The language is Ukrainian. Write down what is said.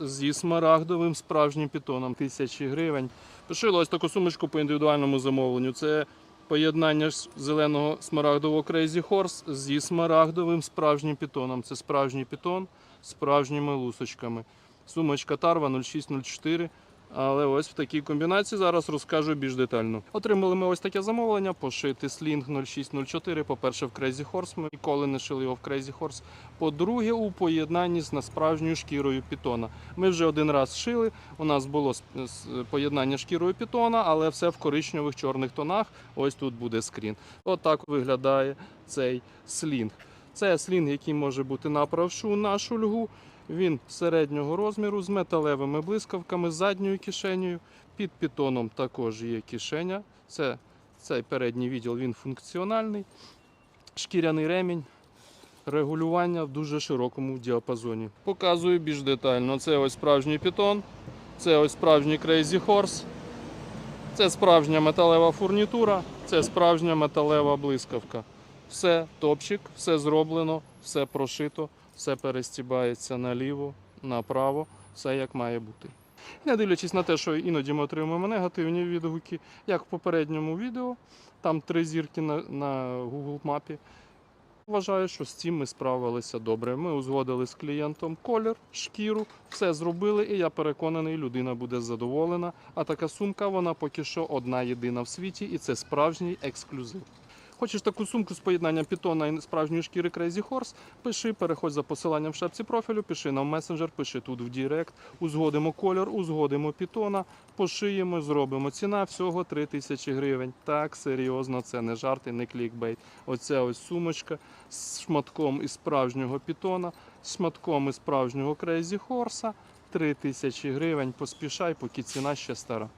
Зі смарагдовим справжнім пітоном. Тисячі гривень. Пошили ось таку сумочку по індивідуальному замовленню. Це поєднання зеленого смарагдового Crazy Horse зі смарагдовим справжнім пітоном. Це справжній пітон з справжніми лусочками. Сумочка Тарва 0604. Але ось в такій комбінації зараз розкажу більш детально. Отримали ми ось таке замовлення, пошити слінг 0604. По-перше, в Crazy Horse. Ми ніколи не шили його в Crazy Horse. По-друге, у поєднанні з насправжньою шкірою пітона. Ми вже один раз шили. У нас було поєднання шкірою пітона, але все в коричневих чорних тонах. Ось тут буде скрін. От виглядає цей слінг. Це слінг, який може бути на правшу на шульгу. Він середнього розміру з металевими блискавками, задньою кишенею. Під пітоном також є кишеня. Це цей передній відділ він функціональний. Шкіряний ремінь. Регулювання в дуже широкому діапазоні. Показую більш детально. Це ось справжній пітон, це ось справжній Crazy Horse, це справжня металева фурнітура, це справжня металева блискавка. Все топчик, все зроблено, все прошито, все перестібається наліво, направо, все як має бути. Не дивлячись на те, що іноді ми отримуємо негативні відгуки, як в попередньому відео, там три зірки на, на Google мапі. Вважаю, що з цим ми справилися добре. Ми узгодили з клієнтом колір, шкіру, все зробили, і я переконаний, людина буде задоволена. А така сумка, вона поки що одна єдина в світі, і це справжній ексклюзив. Хочеш таку сумку з поєднанням пітона і справжньої шкіри Crazy Horse? Пиши, переходь за посиланням в шапці профілю, пиши нам в месенджер, пиши тут в Дірект, узгодимо колір, узгодимо пітона, пошиємо, зробимо. Ціна всього 3 тисячі гривень. Так, серйозно, це не жарти, не клікбейт. Оця ось сумочка з шматком із справжнього пітона, з шматком із справжнього Crazy Horse. 3 тисячі гривень. Поспішай, поки ціна ще стара.